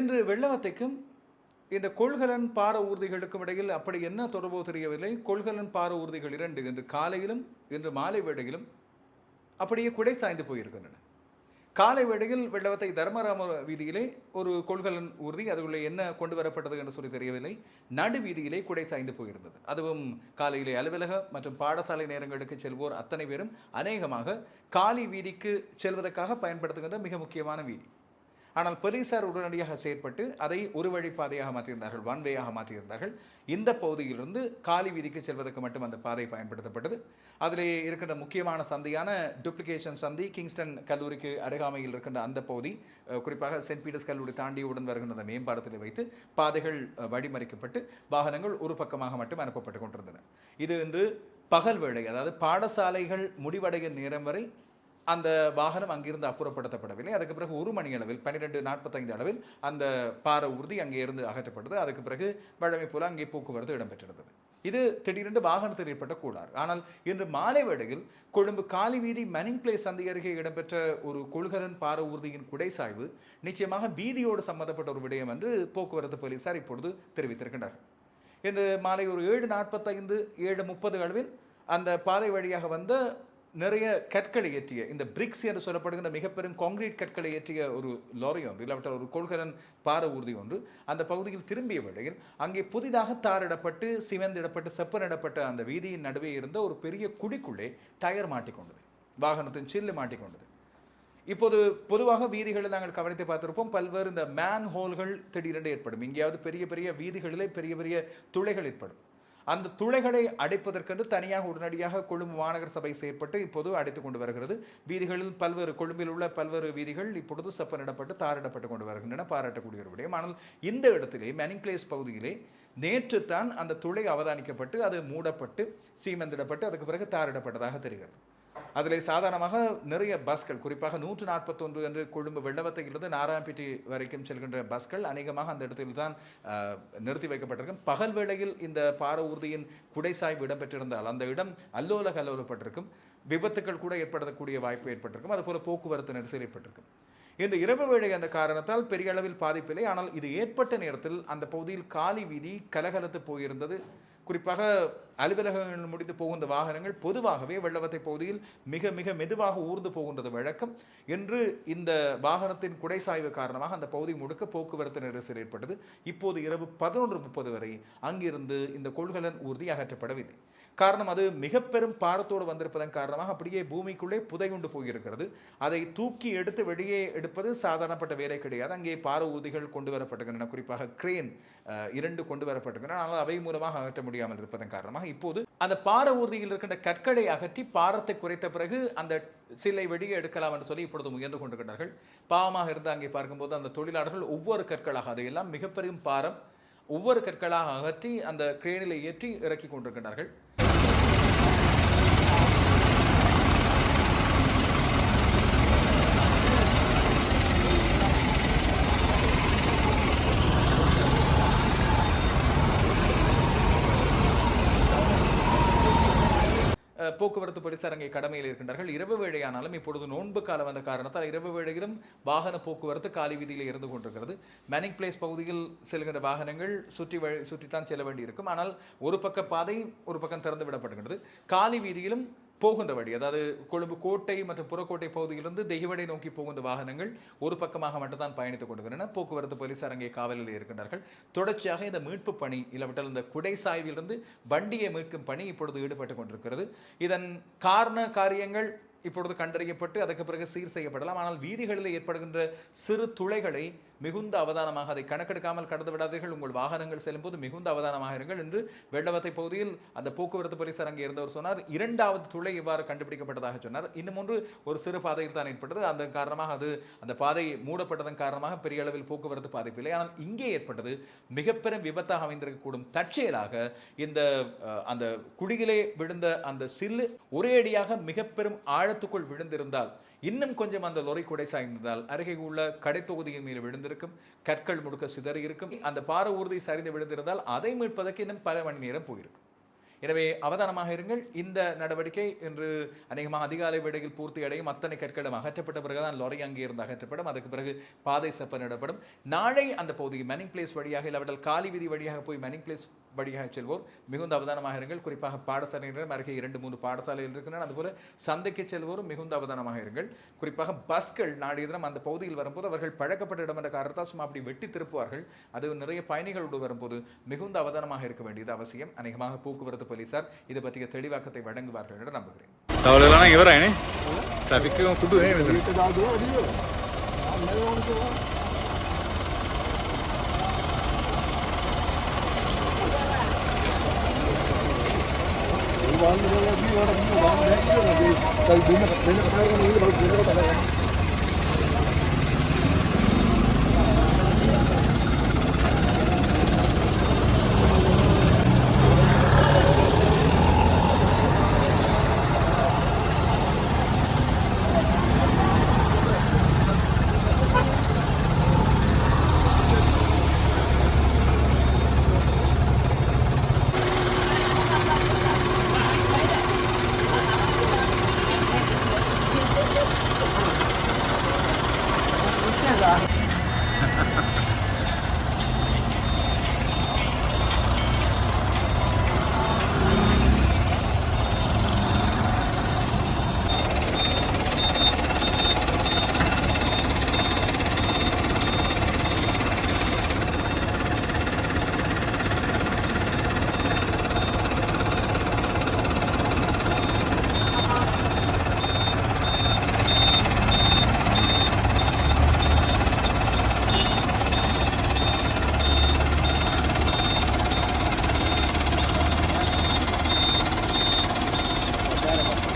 இன்று வெள்ளவத்தைக்கும் இந்த கொள்கலன் பார ஊர்திகளுக்கும் இடையில் அப்படி என்ன தொடர்போ தெரியவில்லை. கொள்கலன் பார ஊர்திகள் இரண்டு இன்று காலையிலும் இன்று மாலை வேளையிலும் அப்படியே குடை சாய்ந்து போயிருக்கின்றன. காலை வேளையில் வெள்ளவத்தை தர்மராம வீதியிலே ஒரு கொள்கலன் ஊர்தி அதுக்குள்ளே என்ன கொண்டு வரப்பட்டது என்று சொல்லி தெரியவில்லை. நடு வீதியிலே குடை சாய்ந்து போயிருந்தது. அதுவும் காலையிலே அலுவலக மற்றும் பாடசாலை நேரங்களுக்கு செல்வோர் அத்தனை பேரும் அநேகமாக காலி வீதிக்கு செல்வதற்காக பயன்படுத்துகின்ற மிக முக்கியமான வீதி. ஆனால் போலீசார் உடனடியாக செயற்பட்டு அதை ஒரு வழி பாதையாக மாற்றியிருந்தார்கள் ஒன் வேயாக மாற்றியிருந்தார்கள். இந்த பகுதியிலிருந்து காலி வீதிக்கு செல்வதற்கு மட்டும் அந்த பாதை பயன்படுத்தப்பட்டது. அதில் இருக்கின்ற முக்கியமான சந்தையான டூப்ளிகேஷன் சந்தி கிங்ஸ்டன் கல்லூரிக்கு அருகாமையில் இருக்கின்ற அந்த பகுதி குறிப்பாக சென்ட் பீட்டர்ஸ் கல்லூரி தாண்டியுடன் வருகின்ற அந்த மேம்பாலத்தில் வைத்து பாதைகள் வழிமறிக்கப்பட்டு வாகனங்கள் ஒரு பக்கமாக மட்டும் அனுப்பப்பட்டு கொண்டிருந்தன. இது வந்து பகல் வேளை அதாவது பாடசாலைகள் முடிவடைய நேரம் வரை அந்த வாகனம் அங்கிருந்து அப்புறப்படுத்தப்படவில்லை. அதுக்கு பிறகு ஒரு மணி அளவில் பன்னிரெண்டு நாற்பத்தைந்து அளவில் அந்த பார ஊர்தி அங்கே இருந்து அகற்றப்பட்டது. அதுக்கு பிறகு வழமை போல அங்கே போக்குவரத்து இடம்பெற்றிருந்தது. இது திடீரென்று வாகனத்தில் ஏற்பட்ட கூடார் ஆனால் இன்று மாலை வேளையில் கொழும்பு காலி வீதி மனிங் பிளேஸ் சந்தை அருகே இடம்பெற்ற ஒரு கொள்கலன் பார ஊர்தியின் குடைசாய்வு நிச்சயமாக வீதியோடு சம்பந்தப்பட்ட ஒரு விடயம் என்று போக்குவரத்து போலீசார் இப்பொழுது தெரிவித்திருக்கின்றார்கள். இன்று மாலை ஒரு ஏழு நாற்பத்தைந்து ஏழு முப்பது அளவில் அந்த பாதை வழியாக வந்த நிறைய கற்களை ஏற்றிய இந்த பிரிக்ஸ் என்று சொல்லப்படுகின்ற மிகப்பெரும் காங்கிரீட் கற்களை ஏற்றிய ஒரு லாரி ஒன்று இல்லாவிட்டால் ஒரு கொள்கலன் பார ஊர்தி ஒன்று அந்த பகுதியில் திரும்பிய வேளையில் அங்கே புதிதாக தாரிடப்பட்டு சிவந்திடப்பட்டு செப்பனிடப்பட்ட அந்த வீதியின் நடுவே இருந்த ஒரு பெரிய குடிக்குள்ளே டயர் மாட்டிக்கொண்டது வாகனத்தின் சில்லு மாட்டிக்கொண்டது இப்போது பொதுவாக வீதிகளில் நாங்கள் கவனித்து பார்த்திருப்போம் பல்வேறு இந்த மேன் ஹோல்கள் திடீரென்று ஏற்படும். எங்கேயாவது பெரிய பெரிய வீதிகளிலே பெரிய பெரிய துளைகள் ஏற்படும். அந்த துளைகளை அடைப்பதற்கென்று தனியாக உடனடியாக கொழும்பு மாநகர சபை செயற்பட்டு இப்போது அடைத்துக் கொண்டு வருகிறது. வீதிகளில் பல்வேறு கொழும்பில் உள்ள பல்வேறு வீதிகள் இப்பொழுது செப்பனிடப்பட்டு தாரிடப்பட்டு கொண்டு வருகின்றன. பாராட்டக்கூடிய ஒரு விடயம். ஆனால் இந்த இடத்திலே மேனிங் பிளேஸ் பகுதியிலே நேற்று தான் அந்த துளை அவதானிக்கப்பட்டு அது மூடப்பட்டு சீமெந்திடப்பட்டு அதுக்கு பிறகு தாரிடப்பட்டதாக தெரிகிறது. அதில் சாதாரணமாக நிறைய பஸ்கள் குறிப்பாக நூற்று நாற்பத்தொன்று என்று கொழும்பு வெள்ளவத்தையிலிருந்து நாராயணப்பேட்டை வரைக்கும் செல்கின்ற பஸ்கள் அநேகமாக அந்த இடத்தில் தான் நிறுத்தி வைக்கப்பட்டிருக்கும். பகல் வேளையில் இந்த பார ஊர்தியின் குடைசாய்வு இடம்பெற்றிருந்தால் அந்த இடம் அல்லோல கல்லோலப்பட்டிருக்கும் விபத்துக்கள் கூட ஏற்படக்கூடிய வாய்ப்பு ஏற்பட்டிருக்கும். அதுபோல போக்குவரத்து நெரிசல் ஏற்பட்டிருக்கும் இந்த இரவு வேளை அந்த காரணத்தால் பெரிய அளவில் பாதிப்பில்லை. ஆனால் இது ஏற்பட்ட நேரத்தில் அந்த பகுதியில் காலி வீதி கலகலத்து போயிருந்தது. குறிப்பாக அலுவலகங்கள் முடிந்து போகின்ற வாகனங்கள் பொதுவாகவே வெள்ளவத்தை பகுதியில் மிக மிக மெதுவாக ஊர்ந்து போகின்றது வழக்கம். என்று இந்த வாகனத்தின் குடைசாய்வு காரணமாக அந்த பகுதி முழுக்க போக்குவரத்து நெரிசல் ஏற்பட்டது. இப்போது இரவு பதினொன்று முப்பது வரை அங்கிருந்து இந்த கொள்கலன் ஊர்தி அகற்றப்படவில்லை. காரணம் அது மிக பெரும் பாரத்தோடு வந்திருப்பதன் காரணமாக அப்படியே பூமிக்குள்ளே புதையுண்டு போயிருக்கிறது. அதை தூக்கி எடுத்து வெளியே எடுப்பது சாதாரணப்பட்ட வேலை கிடையாது. அங்கே பார ஊர்திகள் கொண்டு வரப்பட்டுகின்றன குறிப்பாக கிரேன் இரண்டு கொண்டு வரப்பட்டுகின்றன ஆனால் அவை மூலமாக அகற்ற முடியாமல் இருப்பதன் காரணமாக இப்போது அந்த பார ஊர்தியில் இருக்கின்ற கற்களை அகற்றி பாரத்தை குறைத்த பிறகு அந்த சிலை வெளியே எடுக்கலாம் என்று சொல்லி இப்பொழுது முயன்று கொண்டிருக்கிறார்கள் பாவமாக இருந்து அங்கே பார்க்கும்போது அந்த தொழிலாளர்கள் ஒவ்வொரு கற்களாக அதையெல்லாம் மிகப்பெரும் பாரம் ஒவ்வொரு கற்களாக அகற்றி அந்த கிரேனில் ஏற்றி இறக்கி கொண்டிருக்கிறார்கள் போக்குவரத்து போலீசார் அங்கே கடமையில் இருக்கின்றார்கள். இரவு வேளையானாலும் இப்பொழுது நோன்பு காலம் வந்த காரணத்தால் இரவு வேளையிலும் வாகன போக்குவரத்து காலி வீதியில் இருந்து கொண்டிருக்கிறது. மேனிங் பிளேஸ் பகுதியில் செல்கின்ற வாகனங்கள் சுற்றி வழி சுற்றித்தான் செல்ல வேண்டியிருக்கும். ஆனால் ஒரு பக்க பாதை ஒரு பக்கம் திறந்து விடப்படுகின்றது. காலி வீதியிலும் போகின்ற வழி அதாவது கொழும்பு கோட்டை மற்றும் புறக்கோட்டை பகுதியிலிருந்து தெய்வடை நோக்கி போகின்ற வாகனங்கள் ஒரு பக்கமாக மட்டும்தான் பயணித்துக் கொண்டிருக்கின்றன. போக்குவரத்து போலீசார் அங்கே காவலில் இருக்கின்றார்கள். தொடர்ச்சியாக இந்த மீட்பு பணி இல்லாவிட்டால் இந்த குடை சாய்விலிருந்து வண்டியை மீட்கும் பணி இப்பொழுது ஈடுபட்டு கொண்டிருக்கிறது. இதன் காரண காரியங்கள் இப்பொழுது கண்டறியப்பட்டு அதுக்கு பிறகு சீர் செய்யப்படலாம். ஆனால் வீதிகளில் ஏற்படுகின்ற சிறு துளைகளை மிகுந்த அவதானமாக அதை கணக்கெடுக்காமல் கடந்து விடாதீர்கள். உங்கள் வாகனங்கள் செல்லும்போது மிகுந்த அவதானமாக இருங்கள் என்று வெள்ளவத்தை பகுதியில் அந்த போக்குவரத்து போலீசார் அங்கே இருந்தவர் சொன்னார். இரண்டாவது துளை இவ்வாறு கண்டுபிடிக்கப்பட்டதாக சொன்னார். இன்னும் ஒன்று ஒரு சிறு பாதையில் தான் ஏற்பட்டது. அந்த காரணமாக அது அந்த பாதை மூடப்பட்டதன் காரணமாக பெரிய அளவில் போக்குவரத்து பாதிப்பில்லை ஆனால் இங்கே ஏற்பட்டது. மிகப்பெரும் விபத்தாக அமைந்திருக்கக்கூடும். தற்செயலாக இந்த அந்த குடியிலே விழுந்த அந்த சில்லு ஒரே அடியாக மிகப்பெரும் ஆழத்துக்குள் விழுந்திருந்தால் இன்னும் கொஞ்சம் அந்த லொரி குடை சாய்ந்ததால் அருகே உள்ள கடை தொகுதியின் மீது விழுந்திருக்கும் கற்கள் முழுக்க சிதறி இருக்கும் அந்த பார ஊர்தி சரிந்து விழுந்திருந்தால் அதை மீட்பதற்கு இன்னும் பல மணி நேரம் போயிருக்கும். எனவே அவதானமாக இருங்கள். இந்த நடவடிக்கை இன்று அநேகமாக அதிகாலை வேடையில் பூர்த்தி அடையும். அத்தனை கற்களும் அகற்றப்பட்ட பிறகுதான் லாரி அங்கே இருந்து அகற்றப்படும். அதுக்கு பிறகு பாதை செப்பனிடப்படும் நாளை அந்த பகுதி மனிங் பிளேஸ் வழியாக இல்லாவிட்டால் காலி விதி வழியாக போய் மனிங் பிளேஸ் வழியாக செல்வோர். மிகுந்த அவதானமாக இருங்கள். குறிப்பாக பாடசாலையினர் அருகே இரண்டு மூன்று பாடசாலைகள் இருக்கின்றன. அதுபோல சந்தைக்கு செல்வோரும் மிகுந்த அவதானமாக இருங்கள். குறிப்பாக பஸ்கள் நாளைய தினம் அந்த பகுதியில் வரும்போது அவர்கள் பழக்கப்பட்ட இடம் என்ற காரணத்தால் சும்மா அப்படி வெட்டி திருப்புவார்கள். அது நிறைய பயணிகளோடு வரும்போது மிகுந்த அவதானமாக இருக்க வேண்டியது அவசியம். அநேகமாக போக்குவரத்து போலீசார் இதை பற்றிய தெளிவாக்கத்தை வழங்குவார்கள் என்று நம்புகிறேன். வாழ்ந்து 何?